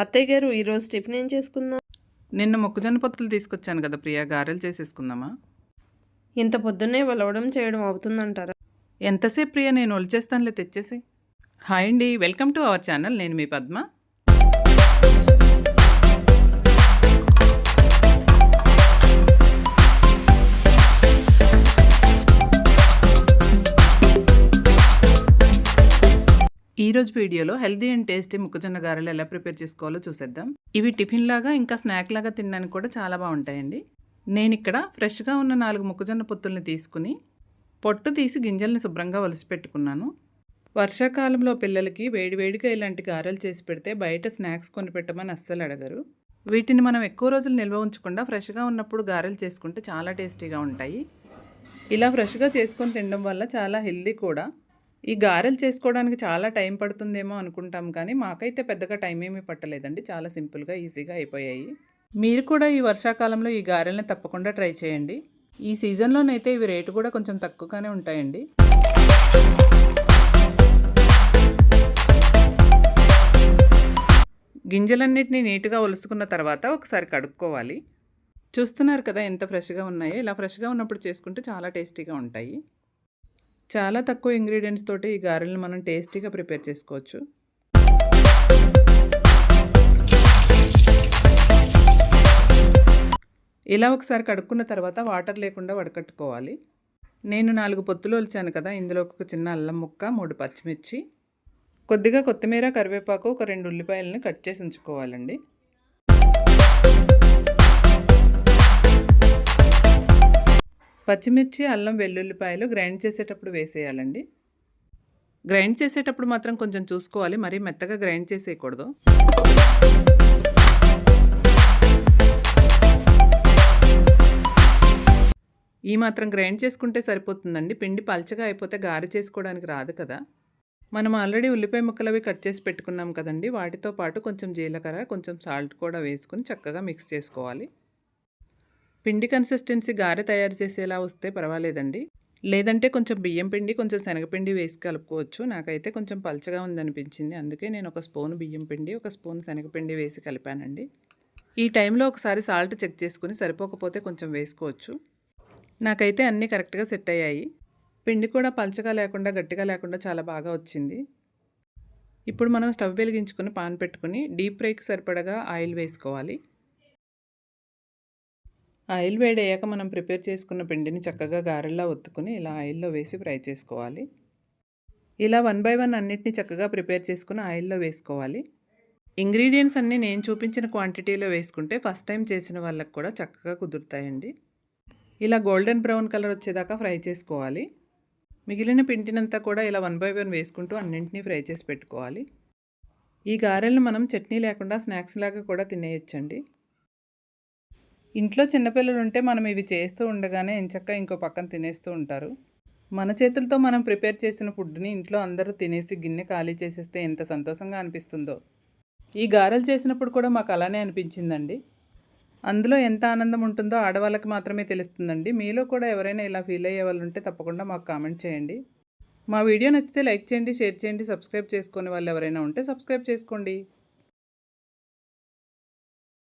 అత్తయ్య గారు ఈరోజు టిఫిన్ ఏం చేసుకుందాం నిన్న మొక్కజొన్న పొత్తులు తీసుకొచ్చాను కదా ప్రియా గారెలు చేసేసుకుందామా? ఇంత పొద్దున్నే వలవడం చేయడం అవుతుందంటారా? ఎంతసేపు ప్రియా నేను ఒలిచేస్తానులే తెచ్చేసి? హాయ్ అండి వెల్కమ్ టు అవర్ ఛానల్ నేను మీ పద్మ. ఈరోజు వీడియోలో హెల్దీ అండ్ టేస్టీ మొక్కజొన్న గారెలు ఎలా ప్రిపేర్ చేసుకోవాలో చూసేద్దాం. ఇవి టిఫిన్ లాగా ఇంకా స్నాక్ లాగా తినడానికి కూడా చాలా బాగుంటాయండి. నేను ఇక్కడ ఫ్రెష్గా ఉన్న నాలుగు మొక్కజొన్న పొత్తుల్ని తీసుకుని పొట్టు తీసి గింజల్ని శుభ్రంగా ఒలిసి పెట్టుకున్నాను. వర్షాకాలంలో పిల్లలకి వేడివేడిగా ఇలాంటి గారెలు చేసి పెడితే బయట స్నాక్స్ కొని పెట్టమని అస్సలు అడగరు. వీటిని మనం ఎక్కువ రోజులు నిల్వ ఉంచకుండా ఫ్రెష్గా ఉన్నప్పుడు గారెలు చేసుకుంటే చాలా టేస్టీగా ఉంటాయి. ఇలా ఫ్రెష్గా చేసుకొని తినడం వల్ల చాలా హెల్దీ కూడా. ఈ గారెలు చేసుకోవడానికి చాలా టైం పడుతుందేమో అనుకుంటాం కానీ మాకైతే పెద్దగా టైం ఏమీ పట్టలేదండి. చాలా సింపుల్గా ఈజీగా అయిపోయాయి. మీరు కూడా ఈ వర్షాకాలంలో ఈ గారెల్ని తప్పకుండా ట్రై చేయండి. ఈ సీజన్లోనైతే ఇవి రేటు కూడా కొంచెం తక్కువగానే ఉంటాయండి. గింజలన్నిటిని నీట్గా ఒలుసుకున్న తర్వాత ఒకసారి కడుక్కోవాలి. చూస్తున్నారు కదా ఎంత ఫ్రెష్గా ఉన్నాయో. ఇలా ఫ్రెష్గా ఉన్నప్పుడు చేసుకుంటే చాలా టేస్టీగా ఉంటాయి. చాలా తక్కువ ఇంగ్రీడియంట్స్ తోటి ఈ గారెలను మనం టేస్టీగా ప్రిపేర్ చేసుకోవచ్చు. ఇలా ఒకసారి కడుక్కున్న తర్వాత వాటర్ లేకుండా వడకట్టుకోవాలి. నేను నాలుగు పొత్తులు వలిచాను కదా ఇందులో ఒక చిన్న అల్లం ముక్క మూడు పచ్చిమిర్చి. కొద్దిగా కొత్తిమీర కరివేపాకు ఒక రెండు ఉల్లిపాయలని కట్ చేసి ఉంచుకోవాలండి. పచ్చిమిర్చి అల్లం వెల్లుల్లిపాయలు గ్రైండ్ చేసేటప్పుడు వేసేయాలండి. గ్రైండ్ చేసేటప్పుడు మాత్రం కొంచెం చూసుకోవాలి. మరీ మెత్తగా గ్రైండ్ చేసేయకూడదు. ఈ మాత్రం గ్రైండ్ చేసుకుంటే సరిపోతుందండి. పిండి పల్చగా అయిపోతే గారె చేసుకోవడానికి రాదు కదా. మనం ఆల్రెడీ ఉల్లిపాయ ముక్కలు అవి కట్ చేసి పెట్టుకున్నాం కదండి. వాటితో పాటు కొంచెం జీలకర్ర కొంచెం సాల్ట్ కూడా వేసుకుని చక్కగా మిక్స్ చేసుకోవాలి. పిండి కన్సిస్టెన్సీ గారె తయారు చేసేలా వస్తే పర్వాలేదండి. లేదంటే కొంచెం బియ్యం పిండి కొంచెం శనగపిండి వేసి కలుపుకోవచ్చు. నాకైతే కొంచెం పలచగా ఉందనిపించింది. అందుకే నేను ఒక స్పూన్ బియ్యం పిండి ఒక స్పూన్ శనగపిండి వేసి కలిపానండి. ఈ టైంలో ఒకసారి సాల్ట్ చెక్ చేసుకుని సరిపోకపోతే కొంచెం వేసుకోవచ్చు. నాకైతే అన్నీ కరెక్ట్గా సెట్ అయ్యాయి. పిండి కూడా పలచగా లేకుండా గట్టిగా లేకుండా చాలా బాగా వచ్చింది. ఇప్పుడు మనం స్టవ్ వెలిగించుకుని పాన్ పెట్టుకుని డీప్ ఫ్రైకి సరిపడగా ఆయిల్ వేసుకోవాలి. ఆయిల్ వేడయ్యాక మనం ప్రిపేర్ చేసుకున్న పిండిని చక్కగా గారెల్లా ఒత్తుకుని ఇలా ఆయిల్లో వేసి ఫ్రై చేసుకోవాలి. ఇలా వన్ బై వన్ అన్నిటిని చక్కగా ప్రిపేర్ చేసుకుని ఆయిల్లో వేసుకోవాలి. ఇంగ్రీడియంట్స్ అన్నీ నేను చూపించిన క్వాంటిటీలో వేసుకుంటే ఫస్ట్ టైం చేసిన వాళ్ళకి కూడా చక్కగా కుదురుతాయండి. ఇలా గోల్డెన్ బ్రౌన్ కలర్ వచ్చేదాకా ఫ్రై చేసుకోవాలి. మిగిలిన పిండినంతా కూడా ఇలా వన్ బై వన్ వేసుకుంటూ అన్నింటినీ ఫ్రై చేసి పెట్టుకోవాలి. ఈ గారెలను మనం చట్నీ లేకుండా స్నాక్స్ లాగా కూడా తినేయచ్చండి. ఇంట్లో చిన్నపిల్లలు ఉంటే మనం ఇవి చేస్తూ ఉండగానే ఎంచక్క ఇంకో పక్కన తినేస్తూ ఉంటారు. మన చేతులతో మనం ప్రిపేర్ చేసిన ఫుడ్ని ఇంట్లో అందరూ తినేసి గిన్నె ఖాళీ చేసేస్తే ఎంత సంతోషంగా అనిపిస్తుందో. ఈ గారెలు చేసినప్పుడు కూడా మాకు అలానే అనిపించిందండి. అందులో ఎంత ఆనందం ఉంటుందో ఆడవాళ్ళకి మాత్రమే తెలుస్తుందండి. మీలో కూడా ఎవరైనా ఇలా ఫీల్ అయ్యే వాళ్ళు ఉంటే తప్పకుండా మాకు కామెంట్ చేయండి. మా వీడియో నచ్చితే లైక్ చేయండి షేర్ చేయండి సబ్స్క్రైబ్ చేసుకునే వాళ్ళు ఎవరైనా ఉంటే సబ్స్క్రైబ్ చేసుకోండి.